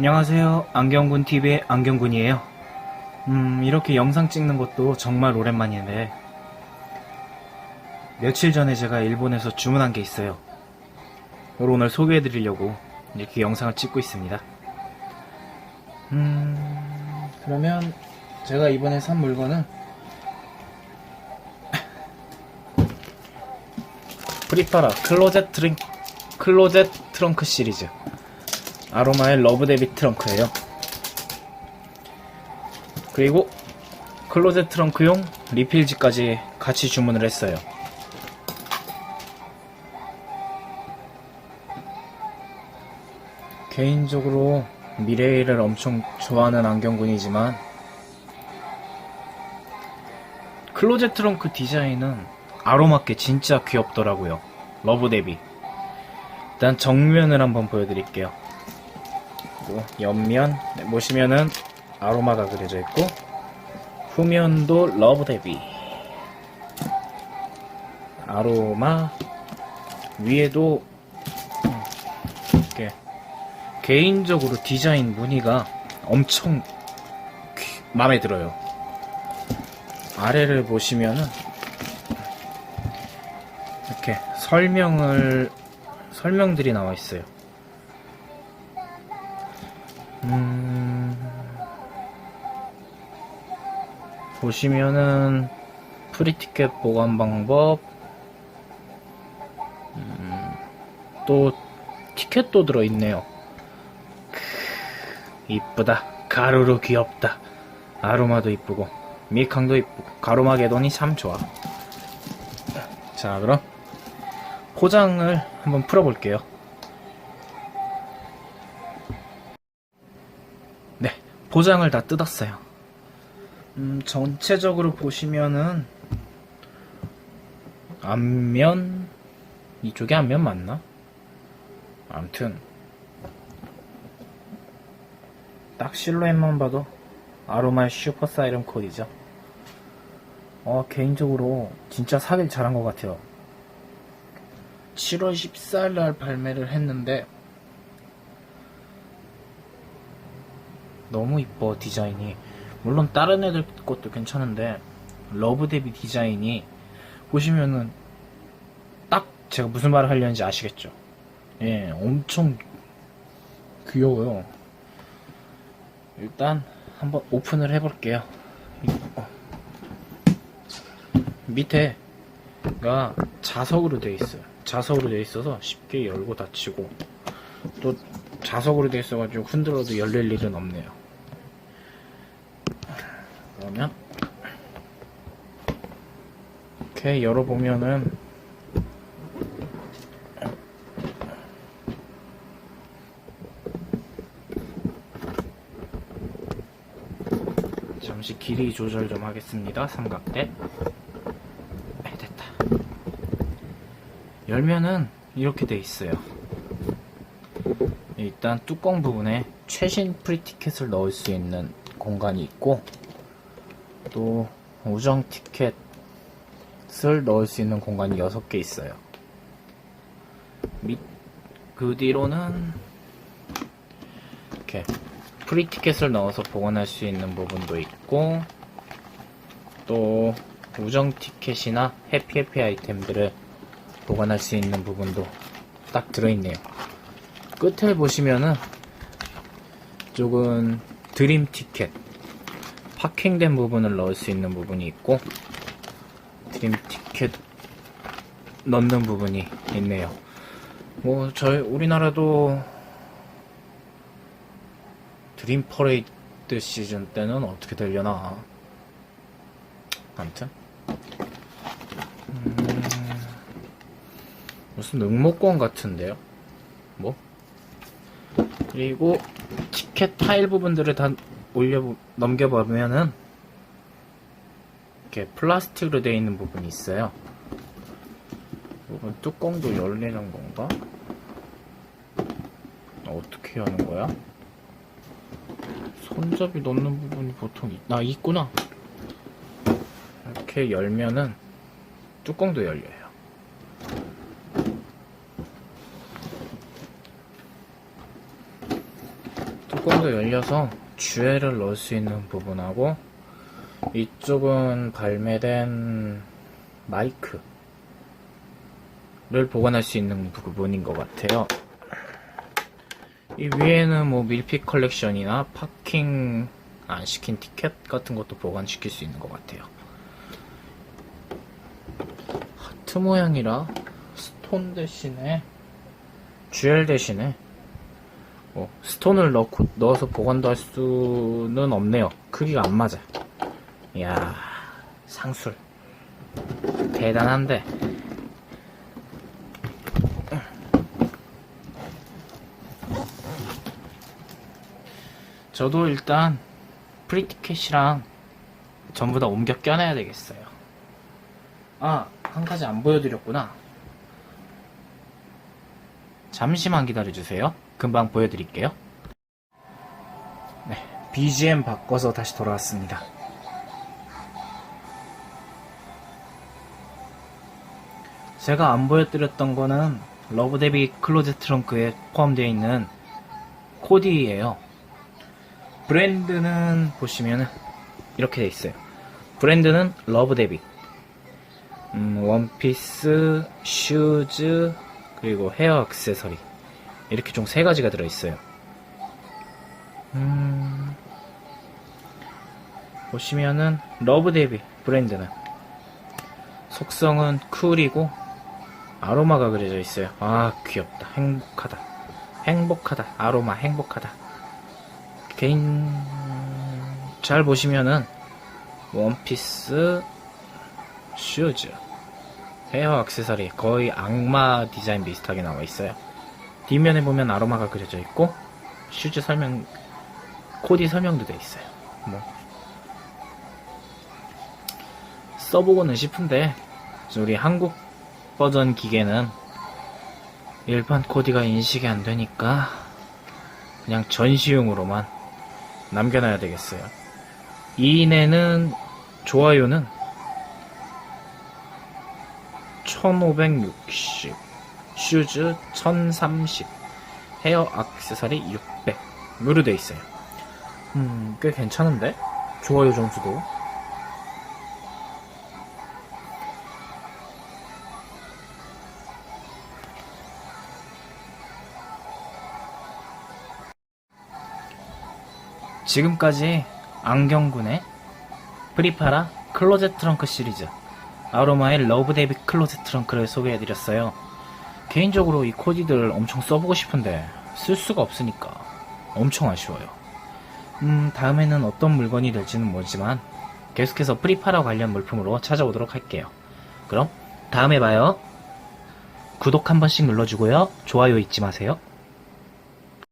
안녕하세요. 안경군 TV의 안경군이에요. 음, 이렇게 영상 찍는 것도 정말 오랜만인데 며칠 전에 제가 일본에서 주문한 게 있어요. 그걸 오늘 소개해 드리려고 이렇게 영상을 찍고 있습니다. 음, 그러면 제가 이번에 산 물건은 프리파라 클로젯 트링 클로젯 트렁크 시리즈 아로마의 러브 데비 트렁크예요. 그리고 클로젯 트렁크용 리필지까지 같이 주문을 했어요. 개인적으로 미래를 엄청 좋아하는 안경군이지만 클로젯 트렁크 디자인은 아로마께 진짜 귀엽더라고요. 러브 데비. 일단 정면을 한번 보여드릴게요. 그리고 옆면 네, 보시면은 아로마가 그려져 있고 후면도 러브 데비. 아로마 위에도 음, 이렇게 개인적으로 디자인 무늬가 엄청 귀- 마음에 들어요. 아래를 보시면은 이렇게 설명을 설명들이 나와 있어요. 음, 보시면은 프리티켓 보관 방법, 음, 또 티켓도 들어있네요. 크, 이쁘다. 가루로 귀엽다. 아로마도 이쁘고 미캉도 이쁘고 가로마게돈이 참 좋아. 자 그럼 포장을 한번 풀어볼게요. 네, 포장을 다 뜯었어요. 음, 전체적으로 보시면은 앞면 이쪽에 앞면 맞나? 아무튼 딱 실루엣만 봐도 아로마의 슈퍼 사이렌 코드이죠. 어, 개인적으로 진짜 사길 잘한 것 같아요. 7월 14일 날 발매를 했는데 너무 이뻐 디자인이 물론 다른 애들 것도 괜찮은데 러브 데비 디자인이 보시면은 딱 제가 무슨 말을 하려는지 아시겠죠? 예, 엄청 귀여워요. 일단 한번 오픈을 해볼게요. 밑에가 자석으로 되어 있어요. 자석으로 되어 있어서 쉽게 열고 닫히고 또 자석으로 되어 있어가지고 흔들어도 열릴 일은 없네요. 그러면 이렇게 열어보면은 잠시 길이 조절 좀 하겠습니다. 삼각대. 네, 됐다. 열면은 이렇게 돼 있어요. 일단 뚜껑 부분에 최신 프리티켓을 넣을 수 있는 공간이 있고 또 우정 티켓을 넣을 수 있는 공간이 6개 있어요. 밑, 그 뒤로는 이렇게 프리 티켓을 넣어서 보관할 수 있는 부분도 있고 또 우정 티켓이나 해피 해피 아이템들을 보관할 수 있는 부분도 딱 들어있네요. 끝에 보시면은 쪽은 드림 티켓 파킹된 부분을 넣을 수 있는 부분이 있고 드림 티켓 넣는 부분이 있네요. 뭐 저희 우리나라도 드림 퍼레이드 시즌 때는 어떻게 되려나? 아무튼. 음, 무슨 응모권 같은데요? 뭐? 그리고 티켓 타일 부분들을 다 올려 넘겨보면은 이렇게 플라스틱으로 되어 있는 부분이 있어요. 부분 뚜껑도 열리는 건가? 어떻게 하는 거야? 손잡이 넣는 부분이 보통 있, 아 있구나. 이렇게 열면은 뚜껑도 열려요. 뚜껑도 열려서 주애를 넣을 수 있는 부분하고 이쪽은 발매된 마이크를 보관할 수 있는 부분인 것 같아요. 이 위에는 뭐 밀픽 컬렉션이나 파킹 안 시킨 티켓 같은 것도 보관시킬 수 있는 것 같아요. 하트 모양이라 스톤 대신에 주얼 대신에 뭐 스톤을 넣고, 넣어서 보관도 할 수는 없네요. 크기가 안 맞아. 이야 상술 대단한데 저도 일단 프리티켓이랑 전부 다 옮겨 껴내야 되겠어요. 아, 한 가지 안 보여드렸구나. 잠시만 기다려주세요. 금방 보여드릴게요. 네, BGM 바꿔서 다시 돌아왔습니다. 제가 안 보여드렸던 거는 러브데비 클로젯 트렁크에 포함되어 있는 코디예요. 브랜드는 보시면 이렇게 돼 있어요. 브랜드는 러브데비. 음, 원피스, 슈즈, 그리고 헤어 액세서리. 이렇게 총 세 가지가 들어있어요. 음, 보시면은 러브 데비 브랜드는 속성은 쿨이고 아로마가 그려져 있어요. 아 귀엽다. 행복하다. 행복하다. 아로마 행복하다. 개인 잘 보시면은 원피스 슈즈 헤어 액세서리 거의 악마 디자인 비슷하게 나와 있어요. 뒷면에 보면 아로마가 그려져 있고 슈즈 설명 코디 설명도 돼 있어요. 뭐 써보고는 싶은데 우리 한국 버전 기계는 일반 코디가 인식이 안 되니까 그냥 전시용으로만 남겨놔야 되겠어요. 이인에는 좋아요는 1560, 슈즈 1030, 헤어 액세서리 600 으로 돼 있어요. 음, 꽤 괜찮은데? 좋아요 점수도. 지금까지 안경군의 프리파라 클로젯 트렁크 시리즈 아로마의 러브 데이비 클로젯 트렁크를 소개해드렸어요. 개인적으로 이 코디들 엄청 써보고 싶은데 쓸 수가 없으니까 엄청 아쉬워요. 음, 다음에는 어떤 물건이 될지는 모르지만 계속해서 프리파라 관련 물품으로 찾아오도록 할게요. 그럼 다음에 봐요. 구독 한 번씩 눌러주고요. 좋아요 잊지 마세요.